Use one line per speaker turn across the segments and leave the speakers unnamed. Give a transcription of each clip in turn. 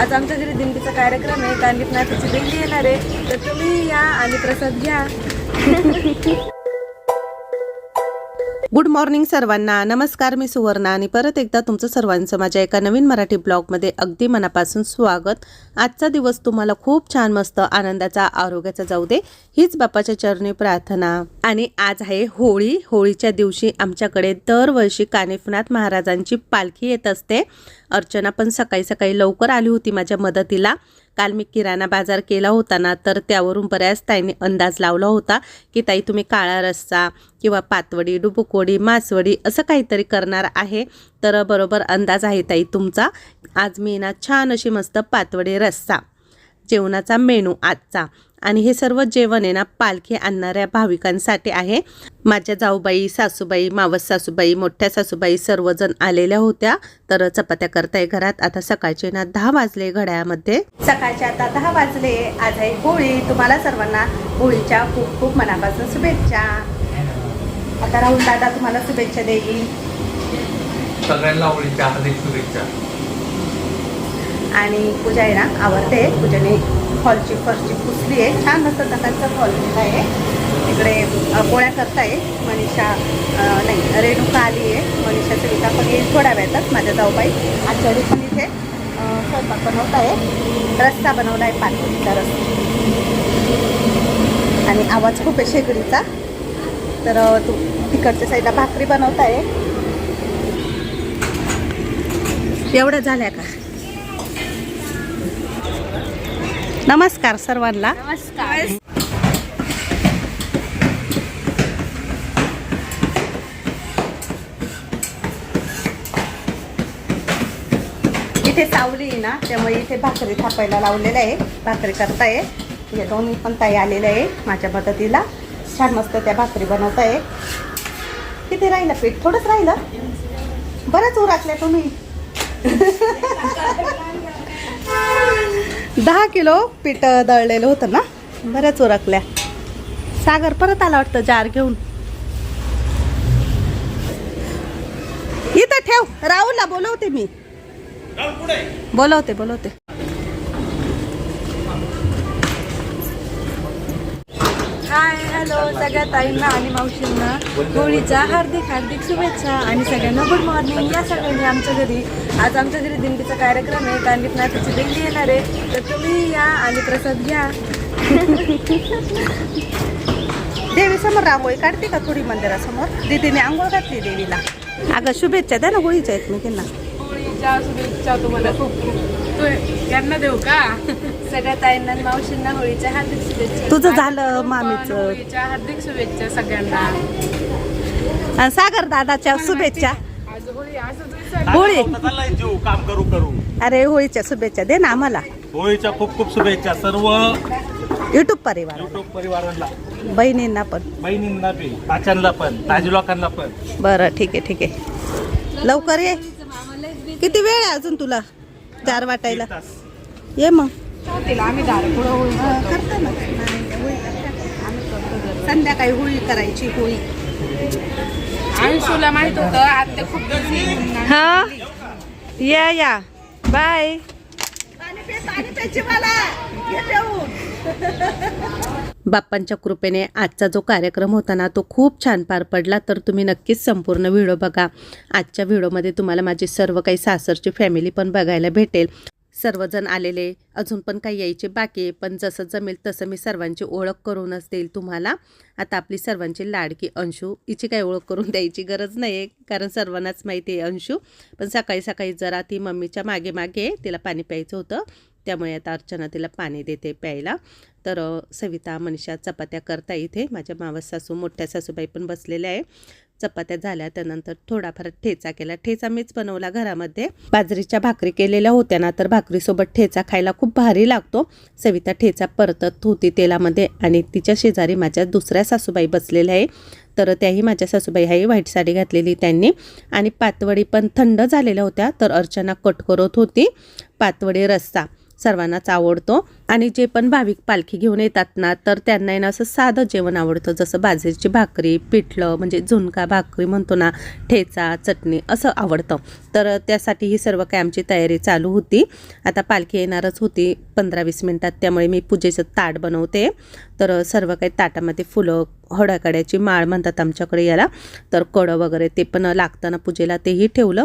आज आमच्या घरी दिंडीचा कार्यक्रम आहे. कांदिपनाथाची दिंडी येणार आहे. तर तुम्ही या आणि प्रसाद घ्या.
गुड मॉर्निंग सर्वांना. नमस्कार मी सुवर्णा आणि परत एकदा तुमचं सर्वांचं माझ्या एका नवीन मराठी ब्लॉगमध्ये अगदी मनापासून स्वागत. आजचा दिवस तुम्हाला खूप छान मस्त आनंदाचा आरोग्याचा जाऊ दे हीच बाप्पाच्या चरणी प्रार्थना. आणि आज आहे होळी. होळीच्या दिवशी आमच्याकडे दरवर्षी कानिफनाथ महाराजांची पालखी येत असते. अर्चना पण सकाळी सकाळी लवकर आली होती माझ्या मदतीला. काल मी किराणा बाजार केला होता ना तर त्यावरून बऱ्याच ताईने अंदाज लावला होता की ताई तुम्ही काळा रस्सा किंवा पातवडी डुबुकवडी मासवडी असं काहीतरी करणार आहे. तर बरोबर अंदाज आहे ताई तुमचा. आज मी ना छान अशी मस्त पातवडी रस्सा जेवणाचा मेनू आजचा. आणि हे सर्व जेवण आहे ना पालखी आणणाऱ्या भाविकांसाठी आहे. माझ्या जाऊबाई सासूबाई मावस सासूबाई मोठ्या सासूबाई सर्वजण आलेल्या होत्या. तर चपात्या करताय घरात. आता सकाळचे ना दहा वाजले घड्यामध्ये सकाळचे आता दहा वाजले. आज आहे होळी तुम्हाला सर्वांना होळीच्या खूप खूप मनापासून शुभेच्छा. आता राहुल दादा तुम्हाला शुभेच्छा देईल.
सगळ्यांना आवडीच्या हार्दिक शुभेच्छा.
आणि पूजा आहे ना आवडते. पूजाने हॉलची फरची पुसली आहे. छान असं प्रकारचं हॉल आहे. तिकडे गोळ्या पोळ्या करताय मनीषा नाही रेणुका आली आहे. मनीषाचं विका पण येईल थोड्या वेळातच. माझ्या जाऊबाई आचारी पण इथे. स्वयंपाक बनवत आहे रस्ता बनवला आहे पातळीचा रस्ता आणि आवाज खूप आहे शेगडीचा. तर तू तिकडच्या साईडला भाकरी बनवत आहे एवढ्या झाल्या का? नमस्कार सर्वांना.
नमस्कार
इथे सावली आहे ना त्यामुळे इथे भाकरी थापायला लावलेलं आहे. भाकरी करताय. हे दोन्ही पण ताई आलेले आहे माझ्या मदतीला. छान मस्त त्या भाकरी बनवत आहे किती राहिलं पीठ? थोडंच राहिलं. बरंच उराकल्या तुम्ही. दहा किलो पीठ दळलेलं होतं ना? बऱ्याच उरकल्या. सागर परत आला वाटतं जार घेऊन? इथं ठेव. राहुलला बोलवते मी. बोलवते बोलवते.
हाय हॅलो सगळ्या ताईंना आणि मावशींना. होळीच्या हार्दिक हार्दिक शुभेच्छा आणि सगळ्यांना गुड मॉर्निंग या सगळ्यांनी आमच्या घरी आज आमच्या घरी दिंडीचा कार्यक्रम आहे. कांदिपनाथाची दिंडी येणार आहे. तर तुम्ही या आणि प्रसाद घ्या.
देवी समोर रांगोळी काढते का थोडी मंदिरासमोर? दीदीने आंघोळ घातली देवीला. अगं शुभेच्छा द्या ना होळीच्या एकमेकींना.
होळीच्या शुभेच्छा तुम्हाला खूप खूप. यांना देऊ का? सगळ्या ताईंना आणि मावशींना होळीच्या हार्दिक शुभेच्छा.
तुझं झालं मामीचं.
होळीच्या हार्दिक शुभेच्छा सगळ्यांना.
आणि सागर दादाच्या शुभेच्छा.
आज होळी असं
होळी.
चाललाय जीव काम करू करू.
अरे होळीच्या शुभेच्छा दे ना आम्हाला.
होळीच्या खूप खूप शुभेच्छा सर्व
युट्यूब परिवार.
युट्यूब परिवारांना.
बहिणींना पण.
बहिणींना बी ताच्यांना पण ताजी लोकांना पण.
बरं ठीक आहे ठीक आहे. लवकर ये. किती वेळ आहे अजून तुला? चार वाटायला.
एक तास.
ये मग.
आम्ही दार पुढं होळी
करता ना. होळी करता. आम्ही करतो. संध्याकाळी होळी करायची होळी.
अंशूला माहीत होतं आत्या खूप.
हा? या या. बाय बाप्पांच्या कृपेने आजचा जो कार्यक्रम होता ना तो खूप छान पार पडला तर तुम्ही नक्कीच संपूर्ण व्हिडिओ बघा. आजच्या व्हिडिओमध्ये तुम्हाला माझी सर्व काही सासरची फॅमिली पण बघायला भेटेल. सर्वजण आलेले अजून पण काही यायचे बाकी आहे. पण जसं जमेल तसं मी सर्वांची ओळख करूनच देईल तुम्हाला. आता आपली सर्वांची लाडकी अंशू हिची काही ओळख करून द्यायची गरज नाही आहे कारण सर्वांनाच माहिती आहे अंशू. पण सकाळी सकाळी जरा ती मम्मीच्या मागे मागे तिला पाणी प्यायचं होतं. त्यामुळे आता अर्चना तिला पाणी देते प्यायला. तर सविता मनीषा चपात्या करता इथे. माझ्या मावस सासू मोठ्या सासूबाई पण बसलेल्या आहे. चपात्या झाल्या त्यानंतर थोडाफार ठेचा केला. ठेचा मीच बनवला घरामध्ये. बाजरीच्या भाकरी केलेल्या होत्या ना तर भाकरीसोबत ठेचा खायला खूप भारी लागतो. सविता ठेचा परतत होती तेलामध्ये आणि तिच्या शेजारी माझ्या दुसऱ्या सासूबाई बसलेल्या आहे. तर त्याही माझ्या सासूबाई हाही व्हाईट साडी घातलेली त्यांनी. आणि पातवडी पण थंड झालेल्या होत्या तर अर्चना कट करत होती. पातवडी रस्सा सर्वांनाच आवडतो. आणि जे पण भाविक पालखी घेऊन येतात ना तर त्यांना आहे ना असं साधं जेवण आवडतं. जसं बाजरीची भाकरी पिठलं म्हणजे झुणका भाकरी म्हणतो ना ठेचा चटणी असं आवडतं. तर त्यासाठी ही सर्व काही आमची तयारी चालू होती. आता पालखी येणारच होती पंधरा वीस मिनटात. त्यामुळे मी पूजेचं ताट बनवते. तर सर्व काही ताटामध्ये फुलं हडाकड्याची माळ म्हणतात आमच्याकडे याला. तर कडं वगैरे ते पण लागतं ना पूजेला तेही ठेवलं.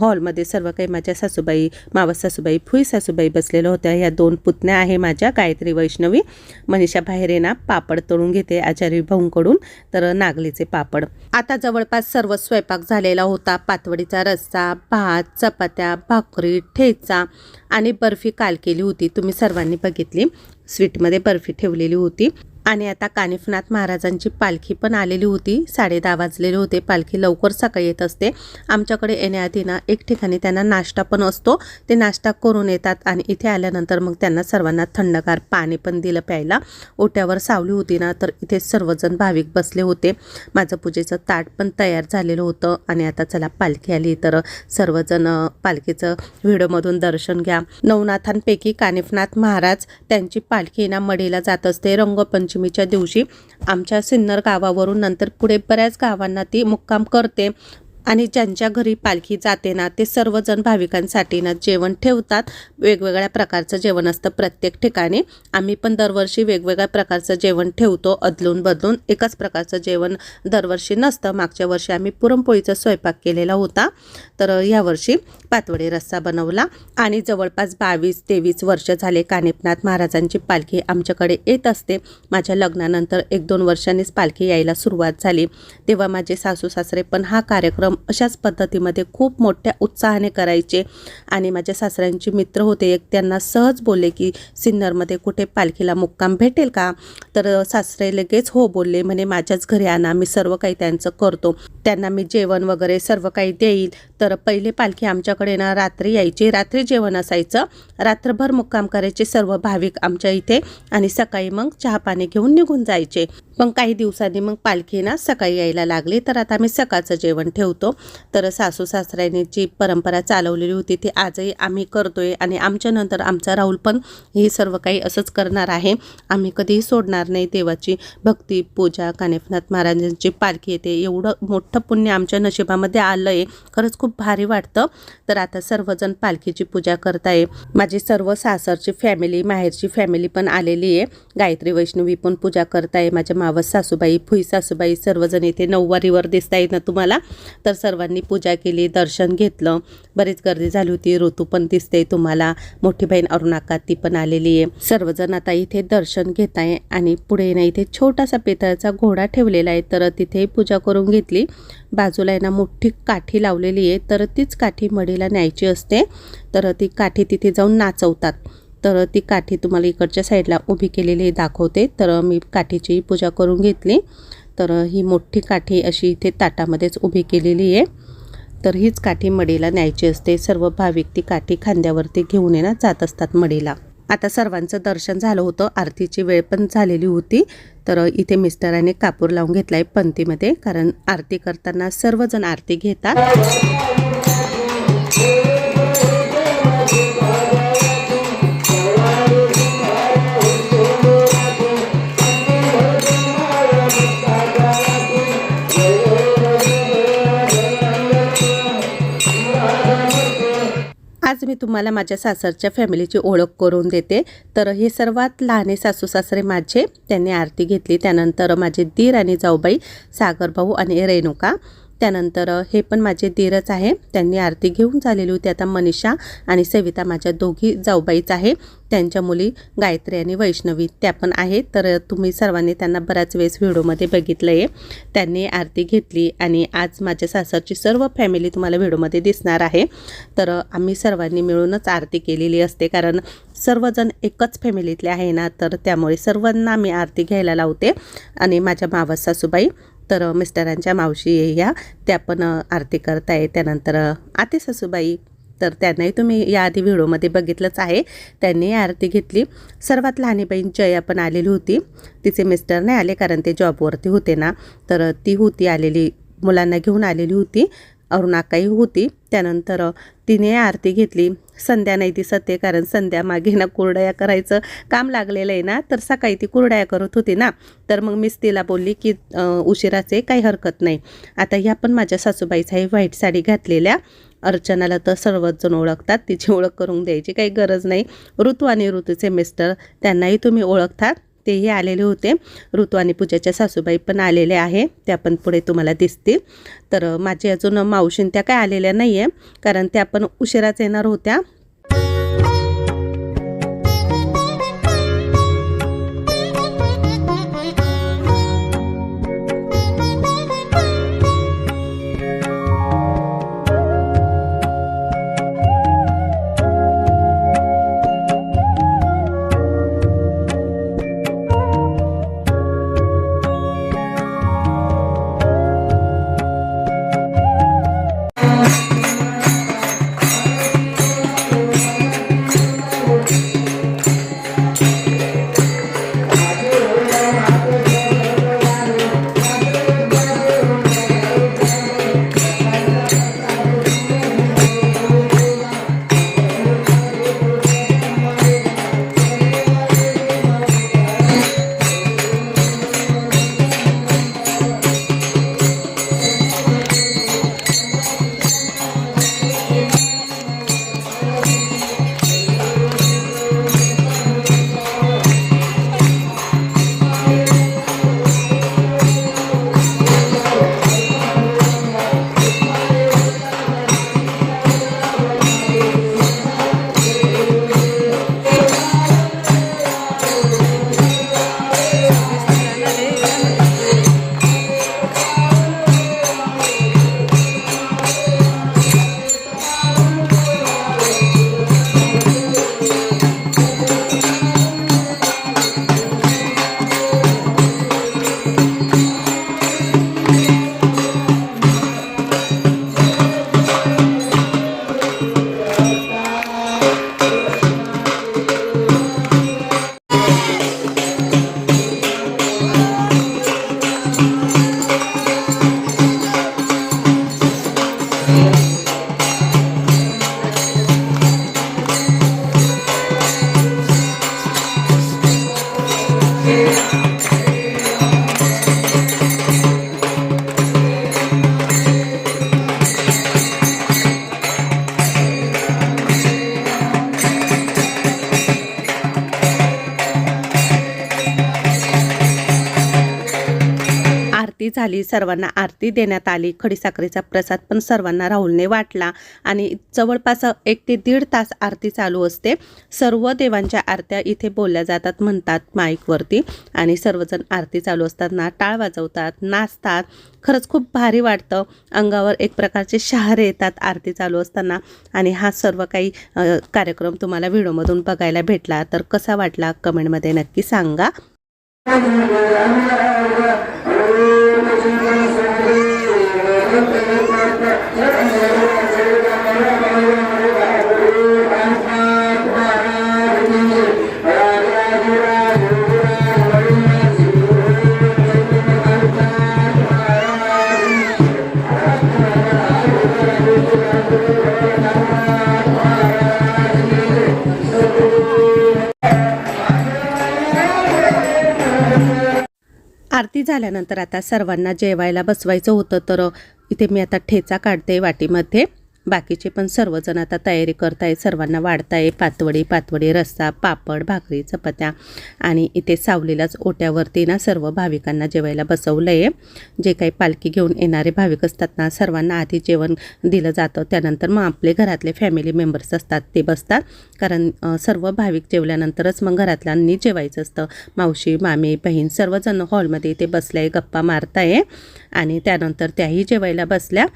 हॉलमध्ये सर्व काही माझ्या सासूबाई मावस सासूबाई फुई सासूबाई बसलेल्या होत्या. ह्या दोन पुतण्या आहेत. आहे माझ्या गायत्री वैष्णवी. मनीषा भायरेना पापड तळून घेते आचार्य भाऊंकडून तर नागलीचे पापड. आता जवळपास सर्व स्वयंपाक झालेला होता. पातवडीचा रस्सा भात चपात्या भाकरी ठेचा आणि बर्फी काल केली होती. तुम्ही सर्वांनी बघितली. स्वीटमध्ये बर्फी ठेवलेली होती. आणि आता कानिफनाथ महाराजांची पालखी पण आलेली होती. साडे दहा वाजलेले होते. पालखी लवकर सकाळी येत असते. आमच्याकडे येण्याआधी ना एक ठिकाणी त्यांना नाश्ता पण असतो. ते नाश्ता करून येतात आणि इथे आल्यानंतर मग त्यांना सर्वांना थंडगार पाणी पण दिलं प्यायला. ओट्यावर सावली होती ना तर इथे सर्वजण भाविक बसले होते. माझं पूजेचं ताट पण तयार झालेलं होतं आणि आता चला पालखी आली. तर सर्वजण पालखीचं व्हिडिओमधून दर्शन घ्या. नवनाथांपैकी कानिफनाथ महाराज त्यांची पालखी ना मढीला जात असते. रंगपंच पंचमीच्या दिवशी आमच्या सिन्नर गावावरून नंतर पुढे बऱ्याच गावांना ती मुक्काम करते आणि ज्यांच्या घरी पालखी जाते ना ते सर्वजण भाविकांसाठी ना जेवण ठेवतात. वेगवेगळ्या प्रकारचं जेवण असतं प्रत्येक ठिकाणी. आम्ही पण दरवर्षी वेगवेगळ्या प्रकारचं जेवण ठेवतो अदलून बदलून. एकाच प्रकारचं जेवण दरवर्षी नसतं. मागच्या वर्षी आम्ही पुरणपोळीचा स्वयंपाक केलेला होता. तर यावर्षी पातवडी रस्सा बनवला आणि जवळपास बावीस तेवीस वर्ष झाले कानेपनाथ महाराजांची पालखी आमच्याकडे येत असते. माझ्या लग्नानंतर एक दोन वर्षांनीच पालखी यायला सुरुवात झाली. तेव्हा माझे सासू सासरे पण हा कार्यक्रम अशाच पद्धतीमध्ये खूप मोठ्या उत्साहाने करायचे आणि माझ्या सासऱ्यांचे मित्र होते एक त्यांना सहज बोलले की सिन्नरमध्ये कुठे पालखीला मुक्काम भेटेल का? तर सासरे लगेच हो बोलले म्हणे माझ्याच घरी आणा मी सर्व काही त्यांचं करतो. त्यांना मी जेवण वगैरे सर्व काही देईल. तर तर पहिले पालखी आमच्याकडे ना रात्री यायची. रात्री जेवण असायचं. रात्रभर मुक्काम करायचे सर्व भाविक आमच्या इथे आणि सकाळी मग चहा पाणी घेऊन निघून जायचे. पण काही दिवसांनी मग पालखी ना सकाळी यायला लागली. तर आता आम्ही सकाळचं जेवण ठेवतो. तर सासू सासऱ्याने जी परंपरा चालवलेली होती ती आजही आम्ही करतोय आणि आमच्यानंतर आमचा राहुल पण ही सर्व काही असंच करणार आहे. आम्ही कधीही सोडणार नाही देवाची भक्ती पूजा कानेफनाथ महाराजांची पालखी येते. एवढं मोठं पुण्य आमच्या नशिबामध्ये आलं आहे खरंच खूप भारी वाटतं. तर आता सर्वजण पालखीची पूजा करताय. माझी सर्व सासरची फॅमिली माहेरची फॅमिली पण आलेली आहे. गायत्री वैष्णवी पण पूजा करताय. माझ्या मावस सासूबाई फुई सासूबाई सर्वजण इथे नऊवारीवर दिसता येत ना तुम्हाला? तर सर्वांनी पूजा केली दर्शन घेतलं. बरीच गर्दी झाली होती. ऋतू पण दिसते तुम्हाला. मोठी बहीण अरुणाका ती पण आलेली आहे. सर्वजण आता इथे दर्शन घेत आहे आणि पुढे ना इथे छोटासा पितळाचा घोडा ठेवलेला आहे. तर तिथे पूजा करून घेतली. बाजूला आहे ना मोठी काठी लावलेली आहे. तर तीच काठी मडीला न्यायची असते. तर ती काठी तिथे जाऊन नाचवतात. तर ती काठी तुम्हाला इकडच्या साईडला उभी केलेली दाखवते. तर मी काठीची पूजा करून घेतली. तर ही मोठी काठी अशी इथे ताटामध्येच उभी केलेली आहे. तर हीच काठी मडीला न्यायची असते. सर्व भाविक ती काठी खांद्यावरती घेऊन येणार जात असतात मडीला. आता सर्वांचं दर्शन झालं होतं. आरतीची वेळ पण झालेली होती. तर इथे मिस्टरांनी कापूर लावून घेतला आहे पंथीमध्ये. कारण आरती करताना सर्वजण आरती घेतात. आज मी तुम्हाला माझ्या सासरच्या फॅमिलीची ओळख करून देते. तर हे सर्वात लहाने सासू सासरे माझे. त्यांनी आरती घेतली. त्यानंतर माझे दीर आणि जाऊबाई सागरभाऊ आणि रेणुका. त्यानंतर हे पण माझे धीरच आहे. त्यांनी आरती घेऊन झालेली होती. आता मनीषा आणि सविता माझ्या दोघी जाऊबाईच आहे. त्यांच्या मुली गायत्री आणि वैष्णवी त्या पण आहेत. तर तुम्ही सर्वांनी त्यांना बऱ्याच वेळेस व्हिडिओमध्ये बघितलं आहे त्यांनी आरती घेतली आणि आज माझ्या सासरची सर्व फॅमिली तुम्हाला व्हिडिओमध्ये दिसणार आहे. तर आम्ही सर्वांनी मिळूनच आरती केलेली असते. कारण सर्वजण एकच फॅमिलीतले आहे ना तर त्यामुळे सर्वांना मी आरती घ्यायला लावते. आणि माझ्या मावस सासूबाई तर मिस्टरांच्या मावशी या त्या पण आरती आरती करताय. त्यानंतर आते सासूबाई. तर त्यांनाही तुम्ही याआधी व्हिडिओमध्ये बघितलंच आहे. त्यांनी आरती घेतली. सर्वात लहानी बहीण जया पण आलेली होती. तिचे मिस्टर नाही आले कारण ते जॉबवरती होते ना. तर ती होती आलेली. मुलांना घेऊन आलेली होती. अरुणाकाई होती. त्यानंतर तिने आरती घेतली. संध्या नाही ती सत्य कारण संध्या मागे ना कुरडया करायचं काम लागलेलं आहे ना तर सकाळी ती कुरडया करत होती ना. तर मग मीच तिला बोलली की उशिराचे काही हरकत नाही. आता ह्या पण माझ्या सासूबाईचा हे व्हाईट साडी घातलेल्या अर्चनाला तर सर्वच जण ओळखतात. तिची ओळख करून द्यायची काही गरज नाही. ऋतू आणि ऋतूचे मिस्टर त्यांनाही तुम्ही ओळखतात तेही आलेले होते. ऋतू आणि पूजाच्या सासूबाई पण आलेल्या आहे. त्या पण पुढे तुम्हाला दिसतील. तर माझी अजून मावशीन त्या काय आलेल्या नाही आहे कारण त्या पण उशिराच येणार होत्या. आरती झाली. सर्वांना आरती देण्यात आली. खडीसाखरेचा प्रसाद पण सर्वांना राहुलने वाटला आणि जवळपास एक ते दीड तास आरती चालू असते. सर्व देवांच्या आरत्या इथे बोलल्या जातात म्हणतात माईकवरती आणि सर्वजण आरती चालू असताना टाळ वाजवतात नाचतात. खरंच खूप भारी वाटतं. अंगावर एक प्रकारचे शहारे येतात आरती चालू असताना आणि हा सर्व काही कार्यक्रम तुम्हाला व्हिडिओमधून बघायला भेटला तर कसा वाटला कमेंटमध्ये नक्की सांगा. आरती झाल्यानंतर आता सर्वांना जेवायला बसवायचं होतं तर इथे मी आता ठेचा काढते वाटीमध्ये. बाकीचे पण सर्वजण आता तयारी करताय सर्वांना वाढताय पातवडी पातवडी रस्सा पापड भाकरी चपात्या आणि इथे सावलीलाच ओट्यावरती ना सर्व भाविकांना जेवायला बसवलं आहे जे काही पालखी घेऊन येणारे भाविक असतात ना सर्वांना आधी जेवण दिलं जातं. त्यानंतर मग आपले घरातले फॅमिली मेंबर्स असतात ते बसतात. कारण सर्व भाविक जेवल्यानंतरच मग घरातल्यांनी जेवायचं असतं. मावशी मामी बहीण सर्वजण हॉलमध्ये इथे बसल्या गप्पा मारताय आणि त्यानंतर त्याही जेवायला बसल्या.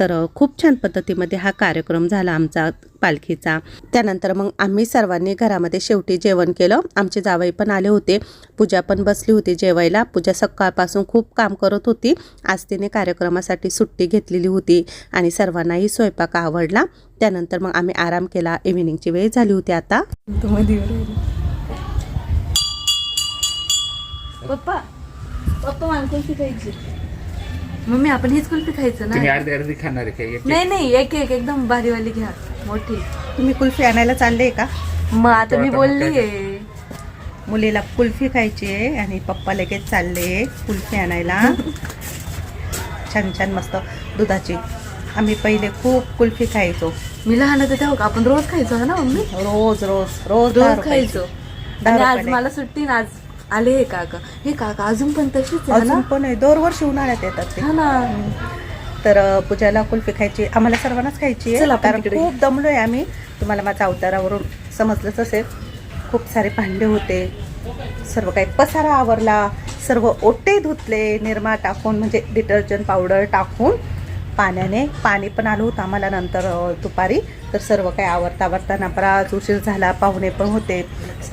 तर खूप छान पद्धतीमध्ये हा कार्यक्रम झाला आमचा पालखीचा. त्यानंतर मग आम्ही सर्वांनी घरामध्ये शेवटी जेवण केलं. आमचे जावई पण आले होते. पूजा पण बसली होती जेवायला. पूजा सकाळपासून खूप काम करत होती. आज तिने कार्यक्रमासाठी सुट्टी घेतलेली होती आणि सर्वांनाही स्वयंपाक आवडला. त्यानंतर मग आम्ही आराम केला. इव्हिनिंगची वेळ झाली होती आता.
पप्पा पप्पा मला शिकायची मम्मी आपण हीच कुल्फी खायचं
तुम्ही
ना
अर्धी अर्धी खाणार आहे काय
नाही नाही एक एक एकदम भारीवाली घ्या. मोठी.
तुम्ही कुल्फी आणायला चालले का?
मग आता मी बोलली आहे
मुलीला कुल्फी खायची आहे आणि पप्पा लगेच चालले कुल्फी आणायला. छान छान मस्त दुधाची. आम्ही पहिले खूप कुल्फी खायचो.
मी लहान होते तेव्हा का? आपण रोज खायचो ना मम्मी?
रोज रोज रोज दहा
रोज
रुपयाची.
खायचो.
दहा
आणि आज
रुपयाला.
मला सुट्टी ना आज आले हे काका. हे काका अजून पण तशीच आहे
अजून
ना?
पण आहे. दरवर्षी उन्हाळ्यात येतात ते.
हा ना.
तर अ, पूजाला कुल्फी खायची. आम्हाला सर्वांनाच खायची
चल
आहे
आपण
कारण
तिकडे.
खूप दमलोय आम्ही. तुम्हाला माझ्या अवतारावरून समजलंच असेल. खूप सारे भांडे होते. सर्व काही पसारा आवरला. सर्व ओटे धुतले निरमा टाकून म्हणजे डिटर्जंट पावडर टाकून पाण्याने पाणी पण आलं होतं आम्हाला नंतर दुपारी. तर सर्व काही आवरता आवरताना बराच उशीर झाला पाहुणे पण होते.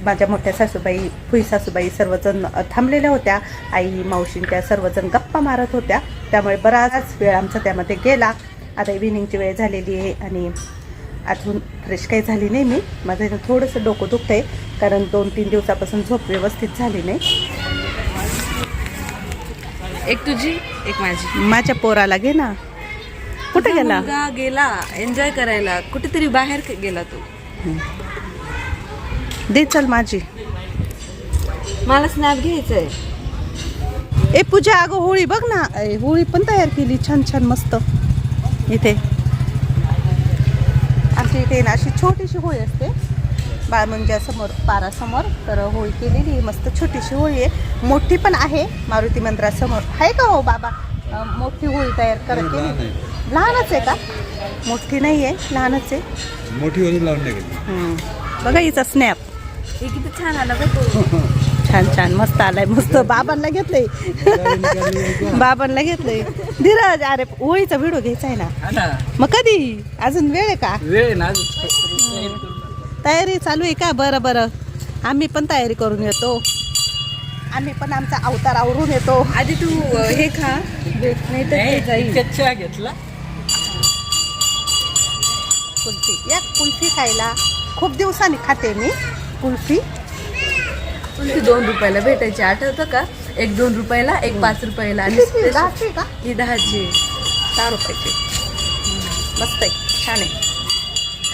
माझ्या मोठ्या सासूबाई फुई सासूबाई सर्वजण थांबलेल्या होत्या. आई मावशीन त्या सर्वजण गप्पा मारत होत्या. त्यामुळे बराच वेळ आमचा त्यामध्ये गेला. आता इव्हिनिंगची वेळ झालेली आहे आणि अजून फ्रेश काही झाली नाही मी. माझं थोडंसं डोकं दुखतंय कारण दोन तीन दिवसापासून झोप व्यवस्थित झाली नाही.
एक तुझी एक माझी.
माझ्या पोराला घे ना. कुठे गेला?
मुलगा गेला एन्जॉय करायला. कुठेतरी बाहेर क- गेला तो.
दे चल माझी.
मला स्नॅप घ्यायचंय.
ए पूजा अगं होळी बघ ना. ए, होळी पण तयार केली. छान छान मस्त. इथे. आमच्या इथे ना अशी छोटीशी होळी असते. बाळमंजासमोर पारासमोर. तर होळी केलेली आहे. मस्त छोटीशी होळी आहे. मोठी पण आहे. मारुती मंदिरासमोर. आहे का हो बाबा? अं, मोठी होळी तयार कर केली लहानच आहे का? मोठी नाही आहे लहानच आहे.
मोठी वजन लावून
हम्म. बघा हिचा स्नॅप
हे किती छान आला बघ तो.
छान छान. मस्त आलाय मस्त. बाबांना घेतलंय. बाबांना घेतलंय. धीरज अरे होळीचा व्हिडिओ घ्यायचा आहे ना? मग कधी? अजून वेळ आहे का?
वेळ ना
तयारी चालू आहे का? बरं बरं. आम्ही पण तयारी करून येतो. आम्ही पण आमचा अवतार आवरून येतो.
आधी तू अ, हे खा. नाही तर ते जाईल
चहा घेतला.
कुल्फी. या कुल्फी खायला खूप दिवसांनी खाते मी कुल्फी.
ती दोन रुपयाला भेटायची. आठवतं का? एक दोन रुपयाला एक पाच रुपयाला. आणि
दहाची का?
ही दहाची.
दहा रुपयाची. मस्त आहे. छान आहे.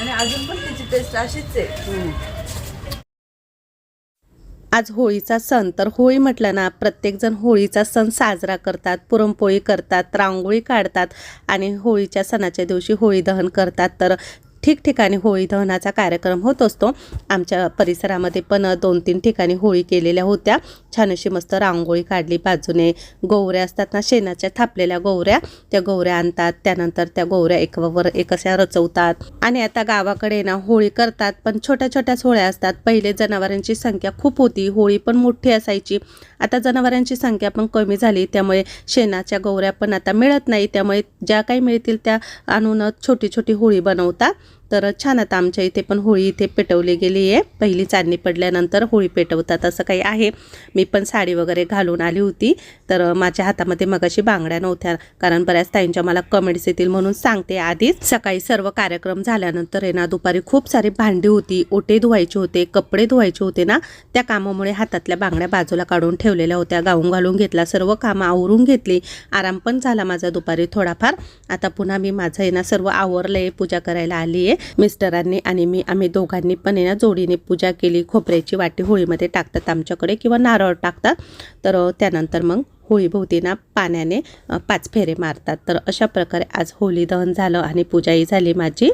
आणि अजून पण त्याची टेस्ट अशीच आहे.
आज होळीचा सण. तर होळी म्हटलं ना प्रत्येकजण होळीचा सण साजरा करतात पुरणपोळी करतात रांगोळी काढतात आणि होळीच्या सणाच्या दिवशी होळी दहन करतात. तर ठिकठिकाणी होळी दहनाचा कार्यक्रम होत असतो. आमच्या परिसरामध्ये पण दोन तीन ठिकाणी होळी केलेल्या होत्या. छान अशी मस्त रांगोळी काढली. बाजूने गोवऱ्या असतात ना शेणाच्या थापलेल्या गोवऱ्या त्या गोवऱ्या आणतात. त्यानंतर त्या गोवऱ्या एकवर एक अशा रचवतात. आणि आता गावाकडे ना होळी करतात. पण छोट्या छोट्याच होळ्या असतात. पहिले जनावरांची संख्या खूप होती. होळी पण मोठी असायची. आता जनावरांची संख्या पण कमी झाली. त्यामुळे शेणाच्या गोवऱ्या पण आता मिळत नाही. त्यामुळे ज्या काही मिळतील त्या आणून छोटी छोटी होळी बनवतात. तर छान आता आमच्या इथे पण होळी इथे पेटवली गेली आहे. पहिली चांदणी पडल्यानंतर होळी पेटवतात असं काही आहे. मी पण साडी वगैरे घालून आली होती. तर माझ्या हातामध्ये मगाशी बांगड्या नव्हत्या कारण बऱ्याच ताईंच्या मला कमेंट्स येतील म्हणून सांगते आधीच. सकाळी सर्व कार्यक्रम झाल्यानंतर आहे ना दुपारी खूप सारी भांडी होती. ओटे धुवायचे होते कपडे धुवायचे होते ना त्या कामामुळे हातातल्या बांगड्या बाजूला काढून ठेवलेल्या होत्या. गाऊन घालून घेतला सर्व कामं आवरून घेतली. आराम पण झाला माझा दुपारी थोडाफार. आता पुन्हा मी माझं आहे ना सर्व आवरलंय पूजा करायला आली आहे मिस्टरांनी आणि मी आम्ही दोघांनी पण आहे ना जोडीने पूजा केली खोबऱ्याची वाटी होळीमध्ये टाकतात आमच्याकडे किंवा नारळ टाकतात. तर त्यानंतर मग होळीभोवती ना पाण्याने पाच फेरे मारतात. तर अशा प्रकारे आज होळी दहन झालं आणि पूजाही झाली माझी.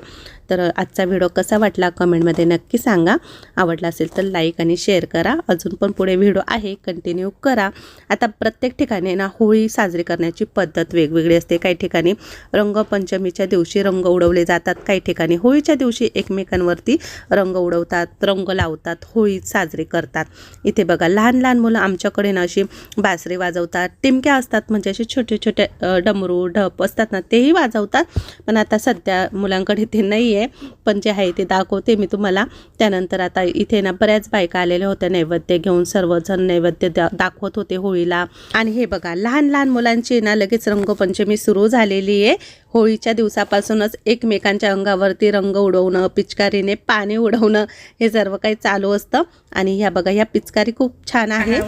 तर आजचा व्हिडिओ कसा वाटला कमेंटमध्ये नक्की सांगा. आवडला असेल तर लाईक आणि शेअर करा. अजून पण पुढे व्हिडिओ आहे कंटिन्यू करा. आता प्रत्येक ठिकाणी ना होळी साजरी करण्याची पद्धत वेगवेगळी असते. काही ठिकाणी रंगपंचमीच्या दिवशी रंग उडवले जातात काही ठिकाणी होळीच्या दिवशी एकमेकांवरती रंग उडवतात रंग लावतात होळी साजरी करतात. इथे बघा लहान लहान मुलं आमच्याकडे ना अशी बासरी वाजवतात. टिमक्या असतात म्हणजे असे छोटे छोटे डमरू ढप असतात ना तेही वाजवतात. पण आता सध्या मुलांकडे ते नाही आहे पण जे आहे ते दाखवते मी तुम्हाला. त्यानंतर आता इथे ना बऱ्याच बायका आलेल्या होत्या नैवेद्य घेऊन. सर्वजण नैवेद्य दाखवत होते होळीला. आणि हे बघा लहान लहान मुलांची ना लगेच रंगपंचमी सुरू झालेली आहे. होळीच्या दिवसापासूनच एकमेकांच्या अंगावरती रंग उडवणं पिचकारीने पाणी उडवणं हे सर्व काही चालू असतं. आणि ह्या बघा ह्या पिचकारी खूप छान आहे.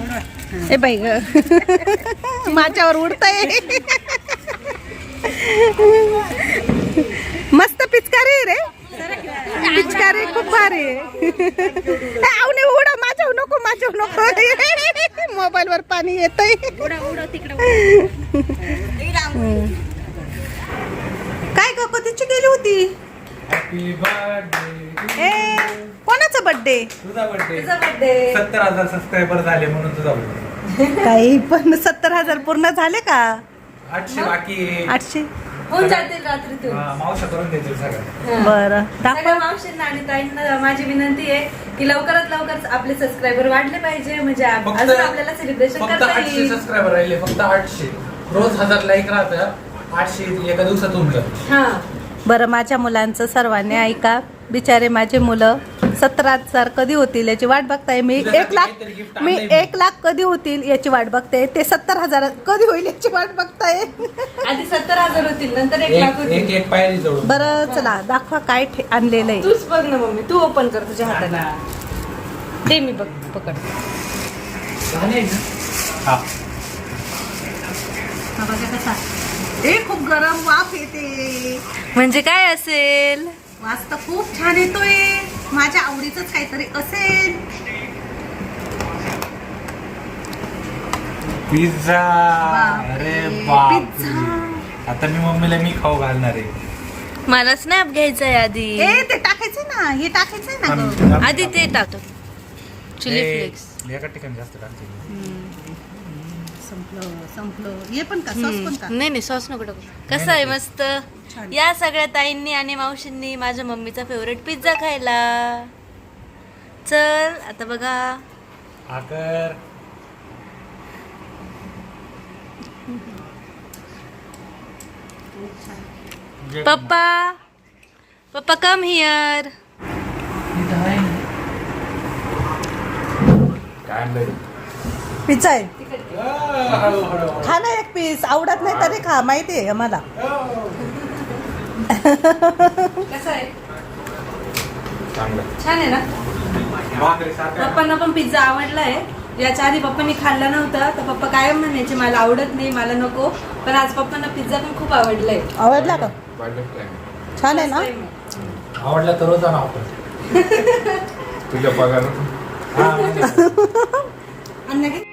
ए बाई ग. माझ्यावर उडतंय. पिचकारी रे. पिचकारी खूप भारी आहे. आवने उडा माझ्या नको माझ्या नको. मोबाईल वर पाणी येतंय. काय ग कधीची गेली होती?
हॅपी बर्थडे
ए कोणाचा बर्थडे
तुझा बर्थडे. सत्तर हजार सबस्क्रायबर झाले म्हणून तुझा
काही पण सत्तर हजार पूर्ण झाले का?
आठशे बाकी आहे.
आठशे?
होऊन जातील
हा, करून देतील
हा.
बरं.
सगळ्या मावशींना आणि ताईंना माझी विनंती आहे की लवकरात लवकर आपले सबस्क्रायबर वाढले पाहिजे. म्हणजे आप-
फक्त
अजून आपल्याला सेलिब्रेशन
फक्त
करता
आठशे
येईल.
सबस्क्रायबर राहिले फक्त आठशे. रोज हजार लाईक राहतात आठशे एका दिवसात होऊन जातं
हा.
बरं माझ्या मुलांचं सर्वांनी ऐका. बिचारे माझे मुलं सतरा हजार कधी होतील याची वाट बघताय? मी एक लाख मी. एक लाख कधी होतील याची वाट बघते ते सत्तर हजार कधी होईल याची वाट बघताय?
आधी सत्तर हजार होतील नंतर एक लाख
एक
होतील.
एक पायरी जोडून.
बरं चला दाखवा काय ठे- आणलेलं आहे
तूच बघ ना मम्मी तू ओपन कर तुझ्या हाताने. ते मी बघ पकड?
हा.
हा खूप गरम वाफ येते.
म्हणजे काय असेल?
वास तर खूप छान येतोय. माझ्या आवडीचंच काहीतरी असेल.
पिझ्झा. अरे
पिझ्झा.
आता मी मम्मीला मी खाऊ घालणार आहे.
मला स्नॅप घ्यायचंय आधी.
ए ते टाकायचंय ना. हे टाकायचंय ना गं.
आधी ते टाकतो. Chilli flakes.
एका ठिकाणी जास्त टाकते
संपलं संपलं. हे पण का? सॉस पण का?
नाही नाही सॉस नको टाकू कसं आहे मस्त?
छान.
या सगळ्या ताईंनी आणि मावशींनी माझ्या मम्मीचा फेवरेट पिझ्झा खायला. चल आता बघा.
आकर.
पप्पा. पप्पा कम हिअर
काय आणलंय?
पिझ्झा आहे.
हळू, हळू, हळू.
खा ना एक पीस. आवडत नाही तरी खा. माहिती आहे आम्हाला
कसं आहे? छान आहे ना?
आहे.
पप्पांना पण पिझ्झा आवडलाय याच्या आधी पप्पांनी खाल्ला नव्हता. तर पप्पा कायम म्हणायचे मला आवडत नाही मला नको. पण आज पप्पांना पिझ्झा पण खूप आवडलाय.
आवडला का? छान आहे ना?
आवडला तर रोज आणा आपण. तुझ्या पगार
अन्न घे.